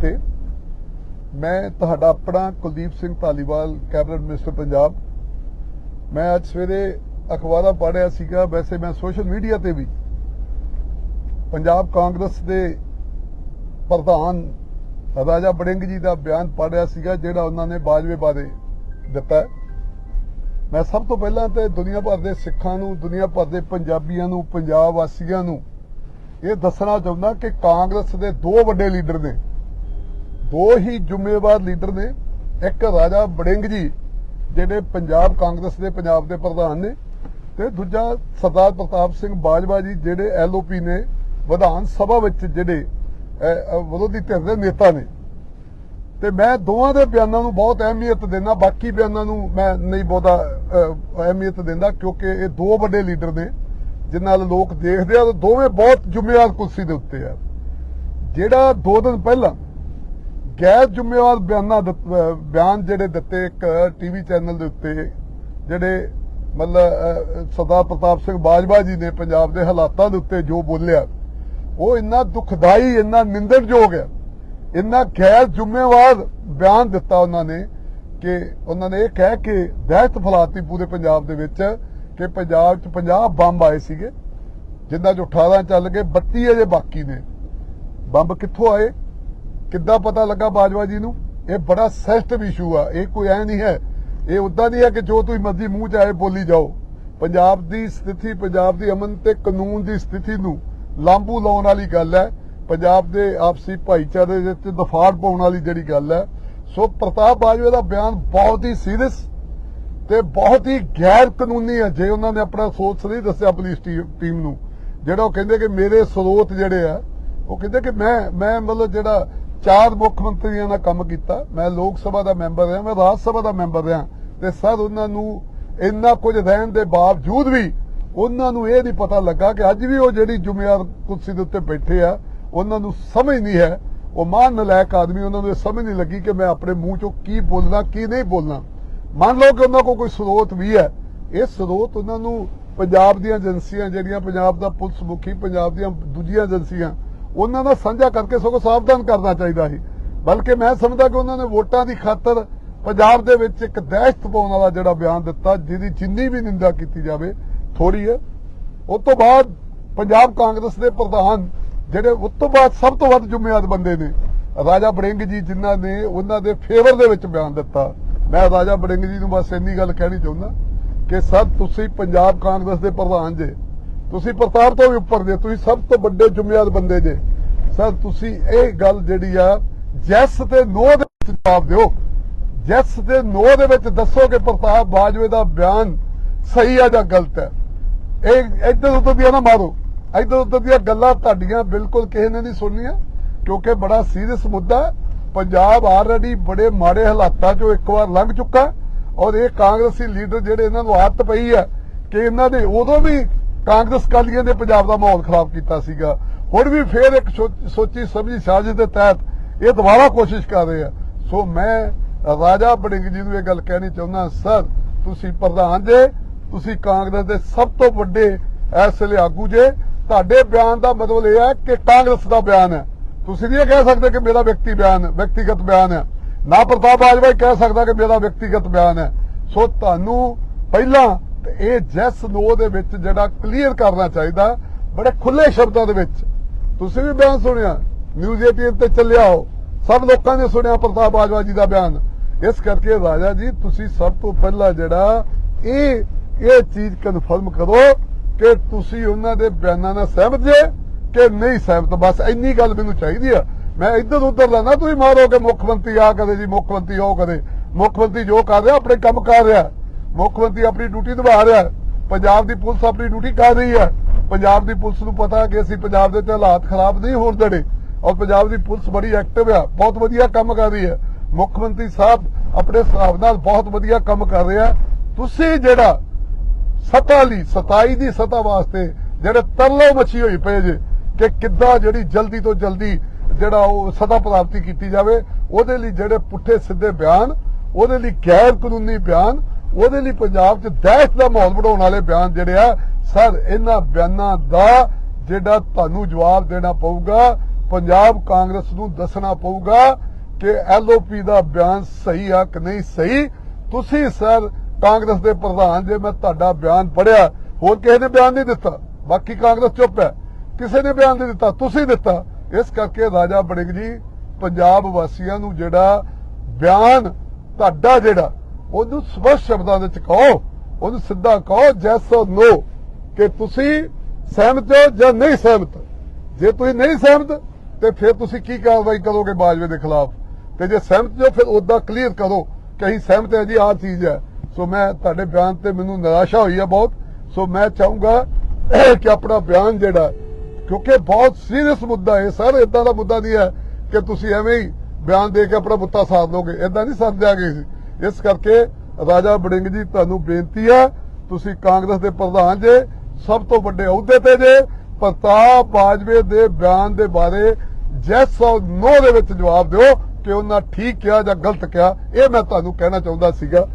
ਨਮਸਤੇ ਮੈਂ ਤੁਹਾਡਾ ਆਪਣਾ ਕੁਲਦੀਪ ਸਿੰਘ ਧਾਲੀਵਾਲ, ਕੈਬਨਿਟ ਮਿਨਿਸਟਰ ਪੰਜਾਬ। ਮੈਂ ਅੱਜ ਸਵੇਰੇ ਅਖਬਾਰਾਂ ਪੜ੍ਹਿਆ ਸੀਗਾ, ਵੈਸੇ ਮੈਂ ਸੋਸ਼ਲ ਮੀਡੀਆ ਤੇ ਵੀ। ਪੰਜਾਬ ਕਾਂਗਰਸ ਦੇ ਪ੍ਰਧਾਨ ਰਾਜਾ ਬੜਿੰਗ ਜੀ ਦਾ ਬਿਆਨ ਪੜ੍ਹਿਆ ਸੀਗਾ, ਜਿਹੜਾ ਉਹਨਾਂ ਨੇ ਬਾਜਵੇ ਬਾਰੇ ਦਿੱਤਾ ਮੈਂ ਸਭ ਤੋਂ ਪਹਿਲਾਂ ਤੇ ਦੁਨੀਆ ਭਰ ਦੇ ਸਿੱਖਾਂ ਨੂੰ, ਦੁਨੀਆ ਭਰ ਦੇ ਪੰਜਾਬੀਆਂ ਨੂੰ, ਪੰਜਾਬ ਵਾਸੀਆਂ ਨੂੰ ਇਹ ਦੱਸਣਾ ਚਾਹੁੰਦਾ ਕਿ ਕਾਂਗਰਸ ਦੇ ਦੋ ਵੱਡੇ ਲੀਡਰ ਨੇ। ਦੋ ਹੀ ਜ਼ਿੰਮੇਵਾਰ ਲੀਡਰ ਨੇ। ਇੱਕ ਰਾਜਾ ਬੜਿੰਗ ਜੀ ਜਿਹੜੇ ਪੰਜਾਬ ਕਾਂਗਰਸ ਦੇ, ਪੰਜਾਬ ਦੇ ਪ੍ਰਧਾਨ ਨੇ ਤੇ ਦੂਜਾ ਸਰਦਾਰ ਪ੍ਰਤਾਪ ਸਿੰਘ ਬਾਜਵਾ ਜੀ, ਜਿਹੜੇ ਐਲਓਪੀ ਨੇ, ਵਿਧਾਨ ਸਭਾ ਵਿੱਚ ਜਿਹੜੇ ਵਿਰੋਧੀ ਧਿਰ ਦੇ ਨੇਤਾ ਨੇ। ਤੇ ਮੈਂ ਦੋਵਾਂ ਦੇ ਬਿਆਨਾਂ ਨੂੰ ਬਹੁਤ ਅਹਿਮੀਅਤ ਦਿੰਦਾ, ਬਾਕੀ ਬਿਆਨਾਂ ਨੂੰ ਮੈਂ ਨਹੀਂ ਬਹੁਤਾ ਅਹਿਮੀਅਤ ਦਿੰਦਾ, ਕਿਉਂਕਿ ਇਹ ਦੋ ਵੱਡੇ ਲੀਡਰ ਨੇ, ਜਿਨ੍ਹਾਂ ਨਾਲ ਲੋਕ ਦੇਖਦੇ ਆ ਤੇ ਦੋਵੇਂ ਬਹੁਤ ਜ਼ਿੰਮੇਵਾਰ ਕੁਰਸੀ ਦੇ ਉੱਤੇ ਆ। ਜਿਹੜਾ ਦੋ ਦਿਨ ਪਹਿਲਾਂ ਗੈਰ ਜ਼ਿੰਮੇਵਾਰ ਬਿਆਨਾਂ ਬਿਆਨ ਜਿਹੜੇ ਦਿੱਤੇ ਇੱਕ ਟੀਵੀ ਚੈਨਲ ਦੇ ਉੱਤੇ ਜਿਹੜੇ ਮਤਲਬ ਅਹ, ਸਰਦਾਰ ਪ੍ਰਤਾਪ ਸਿੰਘ ਬਾਜਵਾ ਜੀ ਨੇ ਪੰਜਾਬ ਦੇ ਹਾਲਾਤਾਂ ਦੇ ਉੱਤੇ ਜੋ ਬੋਲਿਆ ਉਹ ਇੰਨਾ ਦੁਖਦਾਈ ਇੰਨਾ ਨਿੰਦਣਯੋਗ ਹੈ। ਇੰਨਾ ਗੈਰ ਜ਼ਿੰਮੇਵਾਰ ਬਿਆਨ ਦਿੱਤਾ ਉਹਨਾਂ ਨੇ ਕਿ ਉਹਨਾਂ ਨੇ ਇਹ ਕਹਿ ਕੇ ਦਹਿਸ਼ਤ ਫੈਲਾਤੀ ਪੂਰੇ ਪੰਜਾਬ ਦੇ ਵਿੱਚ ਕਿ ਪੰਜਾਬ 'ਚ 50 ਬੰਬ ਆਏ ਸੀਗੇ ਜਿੰਨਾਂ ਚ 18 ਚੱਲ ਗਏ 32 ਅਜੇ ਬਾਕੀ ਨੇ। ਬੰਬ ਕਿੱਥੋਂ ਆਏ? ਕਿੱਦਾਂ ਪਤਾ ਲੱਗਾ ਬਾਜਵਾ ਜੀ ਨੂੰ? ਇਹ ਬੜਾ ਸੈਂਸਿਟਿਵ ਇਸ਼ੂ ਆ। ਇਹ ਕੋਈ ਐ ਨਹੀਂ ਹੈ। ਇਹ ਉਦਾਂ ਨਹੀਂ ਹੈ ਕਿ ਜੋ ਤੁਸੀਂ ਮਰਜ਼ੀ ਮੂੰਹ 'ਚ ਆਏ ਬੋਲੀ ਜਾਓ। ਪੰਜਾਬ ਦੀ ਸਥਿਤੀ, ਪੰਜਾਬ ਦੀ ਅਮਨ ਤੇ ਕਾਨੂੰਨ ਦੀ ਸਥਿਤੀ ਨੂੰ ਲਾਂਬੂ ਲਾਉਣ ਵਾਲੀ ਗੱਲ ਹੈ। ਪੰਜਾਬ ਦੇ ਆਪਸੀ ਭਾਈਚਾਰੇ ਵਿੱਚ ਦਫਾੜ ਪਾਉਣ ਵਾਲੀ ਜਿਹੜੀ ਗੱਲ ਹੈ। ਸੋ ਪ੍ਰਤਾਪ ਬਾਜਵਾ ਦਾ ਬਿਆਨ ਬਹੁਤ ਹੀ ਸੀਰੀਅਸ ਤੇ ਬਹੁਤ ਹੀ ਗੈਰ ਕਾਨੂੰਨੀ ਹੈ, ਜੇ ਉਹਨਾਂ ਨੇ ਆਪਣਾ ਸੋਚ ਨਹੀਂ ਦੱਸਿਆ ਪੁਲਿਸ ਟੀਮ ਨੂੰ। ਜਿਹੜਾ ਉਹ ਕਹਿੰਦੇ ਕਿ ਮੇਰੇ ਸਰੋਤ ਜਿਹੜੇ ਆ, ਉਹ ਕਹਿੰਦੇ ਕਿ ਮੈਂ ਮੈਂ ਮਤਲਬ ਜਿਹੜਾ ਚਾਰ ਮੁੱਖ ਮੰਤਰੀਆਂ ਨਾਲ ਕੰਮ ਕੀਤਾ। ਮੈਂ ਲੋਕ ਸਭਾ ਦਾ ਮੈਂਬਰ ਰਿਹਾ, ਮੈਂ ਰਾਜ ਸਭਾ ਦਾ ਮੈਂਬਰ ਰਿਹਾ। ਤੇ ਸਰ, ਉਹਨਾਂ ਨੂੰ ਇੰਨਾ ਕੁਝ ਰਹਿਣ ਦੇ ਬਾਵਜੂਦ ਵੀ ਉਹਨਾਂ ਨੂੰ ਇਹ ਨਹੀਂ ਪਤਾ ਲੱਗਾ ਕਿ ਅੱਜ ਵੀ ਉਹ ਜਿਹੜੀ ਜ਼ਿੰਮੇਵਾਰ ਕੁਰਸੀ ਦੇ ਉੱਤੇ ਬੈਠੇ ਆ, ਉਹਨਾਂ ਨੂੰ ਸਮਝ ਨਹੀਂ ਹੈ। ਉਹ ਮਾਨ ਨਲਾਇਕ ਆਦਮੀ, ਉਹਨਾਂ ਨੂੰ ਇਹ ਸਮਝ ਨਹੀਂ ਲੱਗੀ ਕਿ ਮੈਂ ਆਪਣੇ ਮੂੰਹ ਚੋਂ ਕੀ ਬੋਲਣਾ, ਕੀ ਨਹੀਂ ਬੋਲਣਾ। ਮੰਨ ਲਓ ਕਿ ਉਹਨਾਂ ਕੋਲ ਕੋਈ ਸਰੋਤ ਵੀ ਹੈ। ਇਹ ਸਰੋਤ ਉਹਨਾਂ ਨੂੰ ਪੰਜਾਬ ਦੀਆਂ ਏਜੰਸੀਆਂ, ਜਿਹੜੀਆਂ ਪੰਜਾਬ ਦਾ ਪੁਲਿਸ ਮੁਖੀ, ਪੰਜਾਬ ਦੀਆਂ ਦੂਜੀਆਂ ਏਜੰਸੀਆਂ ਉਹਨਾਂ ਦਾ ਸਾਂਝਾ ਕਰਕੇ ਸਗੋਂ ਸਾਵਧਾਨ ਕਰਨਾ ਚਾਹੀਦਾ ਸੀ। ਬਲਕਿ ਮੈਂ ਸਮਝਦਾ ਕਿ ਉਹਨਾਂ ਨੇ ਵੋਟਾਂ ਦੀ ਖਾਤਰ ਪੰਜਾਬ ਦੇ ਵਿੱਚ ਇੱਕ ਦਹਿਸ਼ਤ ਪਾਉਣ ਵਾਲਾ ਜਿਹੜਾ ਬਿਆਨ ਦਿੱਤਾ, ਜਿਹਦੀ ਜਿੰਨੀ ਵੀ ਨਿੰਦਾ ਕੀਤੀ ਜਾਵੇ ਥੋੜੀ ਹੈ। ਉਸ ਤੋਂ ਬਾਅਦ ਪੰਜਾਬ ਕਾਂਗਰਸ ਦੇ ਪ੍ਰਧਾਨ ਜਿਹੜੇ ਉਸ ਤੋਂ ਬਾਅਦ ਸਭ ਤੋਂ ਵੱਧ ਜ਼ਿੰਮੇਵਾਰ ਬੰਦੇ ਨੇ। ਰਾਜਾ ਬੜਿੰਗ ਜੀ ਜਿਨ੍ਹਾਂ ਨੇ ਉਹਨਾਂ ਦੇ ਫੇਵਰ ਦੇ ਵਿੱਚ ਬਿਆਨ ਦਿੱਤਾ। ਮੈਂ ਰਾਜਾ ਬੜਿੰਗ ਜੀ ਨੂੰ ਬਸ ਇੰਨੀ ਗੱਲ ਕਹਿਣੀ ਚਾਹੁੰਦਾ ਕਿ ਸਰ, ਤੁਸੀਂ ਪੰਜਾਬ ਕਾਂਗਰਸ ਦੇ ਪ੍ਰਧਾਨ ਜੇ ਤੁਸੀਂ ਪ੍ਰਤਾਪ ਤੋਂ ਵੀ ਉੱਪਰ ਜੇ ਤੁਸੀਂ ਸਭ ਤੋਂ ਵੱਡੇ ਜ਼ਿੰਮੇਵਾਰ ਬੰਦੇ ਜੇ। ਸਰ, ਤੁਸੀਂ ਇਹ ਗੱਲ ਜਿਹੜੀ ਆ, ਜੈਸ ਤੇ ਨੋ ਦੇ ਵਿੱਚ ਜਵਾਬ ਦਿਓ। ਜੈਸ ਤੇ ਨੋ ਦੇ ਵਿੱਚ ਦੱਸੋ ਕਿ ਪ੍ਰਤਾਪ ਬਾਜਵੇ ਦਾ ਬਿਆਨ ਸਹੀ ਆ ਜਾਂ ਗਲਤ ਹੈ। ਇਹ ਇੱਧਰ ਉੱਧਰ ਦੀਆਂ ਨਾ ਮਾਰੋ। ਇੱਧਰ ਉੱਧਰ ਦੀਆਂ ਗੱਲਾਂ ਤੁਹਾਡੀਆਂ ਬਿਲਕੁਲ ਕਿਸੇ ਨੇ ਨਹੀਂ ਸੁਣਨੀਆਂ, ਕਿਉਂਕਿ ਬੜਾ ਸੀਰੀਅਸ ਮੁੱਦਾ ਪੰਜਾਬ ਆਲਰੇਡੀ ਬੜੇ ਮਾੜੇ ਹਾਲਾਤਾਂ ਚੋਂ ਇੱਕ ਵਾਰ ਲੰਘ ਚੁੱਕਾ ਔਰ ਇਹ ਕਾਂਗਰਸੀ ਲੀਡਰ ਜਿਹੜੇ ਇਹਨਾਂ ਨੂੰ ਆਦਤ ਪਈ ਹੈ ਕਿ ਇਹਨਾਂ ਦੇ ਉਦੋਂ ਵੀ ਕਾਂਗਰਸ ਕਾਲੀਆਂ ਨੇ ਪੰਜਾਬ ਦਾ ਮਾਹੌਲ ਖਰਾਬ ਕੀਤਾ ਸੀਗਾ। ਹੁਣ ਵੀ ਫੇਰ ਇੱਕ ਸੋਚੀ ਸਮਝੀ ਸਾਜ਼ਿਸ਼ ਦੇ ਤਹਿਤ ਇਹ ਦੁਬਾਰਾ ਕੋਸ਼ਿਸ਼ ਕਰ ਰਹੇ ਆ। ਸੋ ਮੈਂ ਰਾਜਾ ਬੜਿੰਗ ਜੀ ਨੂੰ ਇਹ ਗੱਲ ਕਹਿਣੀ ਚਾਹੁੰਦਾ, ਸਰ, ਤੁਸੀਂ ਪ੍ਰਧਾਨ ਜੇ, ਤੁਸੀਂ ਕਾਂਗਰਸ ਦੇ ਸਭ ਤੋਂ ਵੱਡੇ ਇਸ ਵੇਲੇ ਆਗੂ ਜੇ। ਤੁਹਾਡੇ ਬਿਆਨ ਦਾ ਮਤਲਬ ਇਹ ਹੈ ਕਿ ਕਾਂਗਰਸ ਦਾ ਬਿਆਨ ਹੈ। ਤੁਸੀਂ ਨਹੀਂ ਇਹ ਕਹਿ ਸਕਦੇ ਕਿ ਮੇਰਾ ਵਿਅਕਤੀ ਬਿਆਨ, ਵਿਅਕਤੀਗਤ ਬਿਆਨ ਹੈ। ਨਾ ਪ੍ਰਤਾਪ ਬਾਜਵਾ ਕਹਿ ਸਕਦਾ ਕਿ ਮੇਰਾ ਵਿਅਕਤੀਗਤ ਬਿਆਨ ਹੈ। ਸੋ ਤੁਹਾਨੂੰ ਪਹਿਲਾਂ ਤੇ ਇਹ ਜੈਸ ਨੋ ਦੇ ਵਿੱਚ ਜਿਹੜਾ ਕਲੀਅਰ ਕਰਨਾ ਚਾਹੀਦਾ, ਬੜੇ ਖੁੱਲੇ ਸ਼ਬਦਾਂ ਦੇ ਵਿੱਚ। ਤੁਸੀਂ ਵੀ ਬਿਆਨ ਸੁਣਿਆ ਨਿਊਜ਼ 18 ਤੇ ਚੱਲਿਆ ਹੋ ਸਭ ਲੋਕਾਂ ਨੇ ਸੁਣਿਆ ਪ੍ਰਤਾਪ ਬਾਜਵਾ ਜੀ ਦਾ ਬਿਆਨ। ਇਸ ਕਰਕੇ ਰਾਜਾ ਜੀ, ਤੁਸੀਂ ਸਭ ਤੋਂ ਪਹਿਲਾਂ ਜਿਹੜਾ ਇਹ ਇਹ ਚੀਜ਼ ਕਨਫਰਮ ਕਰੋ ਕਿ ਤੁਸੀਂ ਉਹਨਾਂ ਦੇ ਬਿਆਨਾਂ ਨਾਲ ਸਹਿਮਤ ਜੇ ਕਿ ਨਹੀਂ ਸਹਿਮਤ। ਬਸ ਇੰਨੀ ਗੱਲ ਮੈਨੂੰ ਚਾਹੀਦੀ ਆ। ਮੈਂ ਇੱਧਰ ਉੱਧਰ ਦਾ ਨਾ ਤੁਸੀਂ ਮਾਰੋ ਕਿ ਮੁੱਖ ਮੰਤਰੀ ਆ ਕਦੇ ਜੀ, ਮੁੱਖ ਮੰਤਰੀ ਉਹ ਕਦੇ ਮੁੱਖ ਮੰਤਰੀ ਜੋ ਕਰ ਰਿਹਾ, ਆਪਣੇ ਕੰਮ ਕਰ ਰਿਹਾ। ਮੁੱਖ ਮੰਤਰੀ ਆਪਣੀ ਡਿਊਟੀ ਨਿਭਾ ਰਿਹਾ ਪੰਜਾਬ ਦੀ ਪੁਲਿਸ ਆਪਣੀ ਡਿਊਟੀ ਕਰ ਰਹੀ ਹੈ। ਪੰਜਾਬ ਦੀ ਪੁਲਿਸ ਨੂੰ ਪਤਾ ਕਿ ਅਸੀਂ ਪੰਜਾਬ ਦੇ ਤੇ ਹਾਲਾਤ ਖਰਾਬ ਨਹੀਂ ਹੋਣ ਦੇਣੇ ਔਰ ਪੰਜਾਬ ਦੀ ਪੁਲਿਸ ਬੜੀ ਐਕਟਿਵ ਆ ਬਹੁਤ ਵਧੀਆ ਕੰਮ ਕਰ ਰਹੀ ਹੈ। ਮੁੱਖ ਮੰਤਰੀ ਸਾਹਿਬ ਆਪਣੇ ਹਿਸਾਬ ਨਾਲ ਬਹੁਤ ਵਧੀਆ ਕੰਮ ਕਰ ਰਿਹਾ ਤੁਸੀਂ ਜਿਹੜਾ ਸਤਾ ਲਈ 27 ਦੀ ਸਤਾ ਵਾਸਤੇ ਜਿਹੜੇ ਤਰਲੋ ਮੱਛੀ ਹੋਈ ਪਏ ਜੇ, ਕਿ ਕਿੱਦਾਂ ਜਿਹੜੀ ਜਲਦੀ ਤੋਂ ਜਲਦੀ ਜਿਹੜਾ ਉਹ ਸਤਾ ਪ੍ਰਾਪਤੀ ਕੀਤੀ ਜਾਵੇ, ਉਹਦੇ ਲਈ ਜਿਹੜੇ ਪੁੱਠੇ ਸਿੱਧੇ ਬਿਆਨ, ਉਹਦੇ ਲਈ ਗੈਰ ਕਾਨੂੰਨੀ ਬਿਆਨ ਉਹਦੇ ਲਈ ਪੰਜਾਬ 'ਚ ਦਹਿਸ਼ਤ ਦਾ ਮਾਹੌਲ ਬਣਾਉਣ ਵਾਲੇ ਬਿਆਨ ਜਿਹੜੇ ਆ, ਸਰ, ਇਹਨਾਂ ਬਿਆਨਾਂ ਦਾ ਜਿਹੜਾ ਤੁਹਾਨੂੰ ਜਵਾਬ ਦੇਣਾ ਪਊਗਾ, ਪੰਜਾਬ ਕਾਂਗਰਸ ਨੂੰ ਦੱਸਣਾ ਪਊਗਾ ਕਿ ਐਲਓਪੀ ਦਾ ਬਿਆਨ ਸਹੀ ਆ ਕਿ ਨਹੀਂ ਸਹੀ। ਤੁਸੀਂ, ਸਰ, ਕਾਂਗਰਸ ਦੇ ਪ੍ਰਧਾਨ, ਜੇ ਮੈਂ ਤੁਹਾਡਾ ਬਿਆਨ ਪੜਿਆ ਹੋਰ ਕਿਸੇ ਨੇ ਬਿਆਨ ਨਹੀਂ ਦਿੱਤਾ? ਬਾਕੀ ਕਾਂਗਰਸ ਚੁੱਪ ਹੈ। ਕਿਸੇ ਨੇ ਬਿਆਨ ਨਹੀਂ ਦਿੱਤਾ, ਤੁਸੀਂ ਦਿੱਤਾ। ਇਸ ਕਰਕੇ ਰਾਜਾ ਬੜਿੰਗ ਜੀ, ਪੰਜਾਬ ਵਾਸੀਆਂ ਨੂੰ ਜਿਹੜਾ ਬਿਆਨ ਤੁਹਾਡਾ ਜਿਹੜਾ ਉਹਨੂੰ ਸਪਸ਼ਟ ਸ਼ਬਦਾਂ ਵਿੱਚ ਕਹੋ, ਉਹਨੂੰ ਸਿੱਧਾ ਕਹੋ, ਜੈਸ অর ਨੋ, ਕਿ ਤੁਸੀਂ ਸਹਿਮਤ ਹੋ ਜਾਂ ਨਹੀਂ ਸਹਿਮਤ। ਜੇ ਤੁਸੀਂ ਨਹੀਂ ਸਹਿਮਤ, ਤੇ ਫਿਰ ਤੁਸੀਂ ਕੀ ਕਾਰਵਾਈ ਕਰੋਗੇ ਬਾਜਵੇ ਦੇ ਖਿਲਾਫ? ਤੇ ਜੇ ਸਹਿਮਤ ਹੋ, ਫਿਰ ਉਦਾਂ ਕਲੀਅਰ ਕਰੋ ਕਿ ਅਸੀਂ ਸਹਿਮਤ ਹੈ ਜੀ, ਆਹ ਚੀਜ਼ ਹੈ। ਸੋ ਮੈਂ ਤੁਹਾਡੇ ਬਿਆਨ ਤੇ ਮੈਨੂੰ ਨਿਰਾਸ਼ਾ ਹੋਈ ਹੈ ਬਹੁਤ। ਸੋ ਮੈਂ ਚਾਹੂੰਗਾ ਕਿ ਆਪਣਾ ਬਿਆਨ ਜਿਹੜਾ, ਕਿਉਂਕਿ ਬਹੁਤ ਸੀਰੀਅਸ ਮੁੱਦਾ ਹੈ ਸਰ ਇਦਾਂ ਦਾ ਮੁੱਦਾ ਨਹੀਂ ਹੈ ਕਿ ਤੁਸੀਂ ਐਵੇਂ ਹੀ ਬਿਆਨ ਦੇ ਕੇ ਆਪਣਾ ਮੁੱਦਾ ਸਾਧ ਲੋਗੇ ਇਦਾਂ ਨਹੀਂ ਸਮਝਾਂਗੇ ਸੀ। ਇਸ ਕਰਕੇ ਰਾਜਾ ਬੜਿੰਗ ਜੀ, ਤੁਹਾਨੂੰ ਬੇਨਤੀ ਹੈ, ਤੁਸੀਂ ਕਾਂਗਰਸ ਦੇ ਪ੍ਰਧਾਨ ਜੇ, ਸਭ ਤੋਂ ਵੱਡੇ ਅਹੁਦੇ ਤੇ ਜੇ, ਪ੍ਰਤਾਪ ਬਾਜਵੇ ਦੇ ਬਿਆਨ ਦੇ ਬਾਰੇ ਜੈਸ ਔਰ ਨੋ ਦੇ ਵਿੱਚ ਜਵਾਬ ਦਿਓ ਕਿ ਉਹਨਾਂ ਠੀਕ ਕਿਹਾ ਜਾਂ ਗਲਤ ਕਿਹਾ, ਇਹ ਮੈਂ ਤੁਹਾਨੂੰ ਕਹਿਣਾ ਚਾਹੁੰਦਾ ਸੀਗਾ।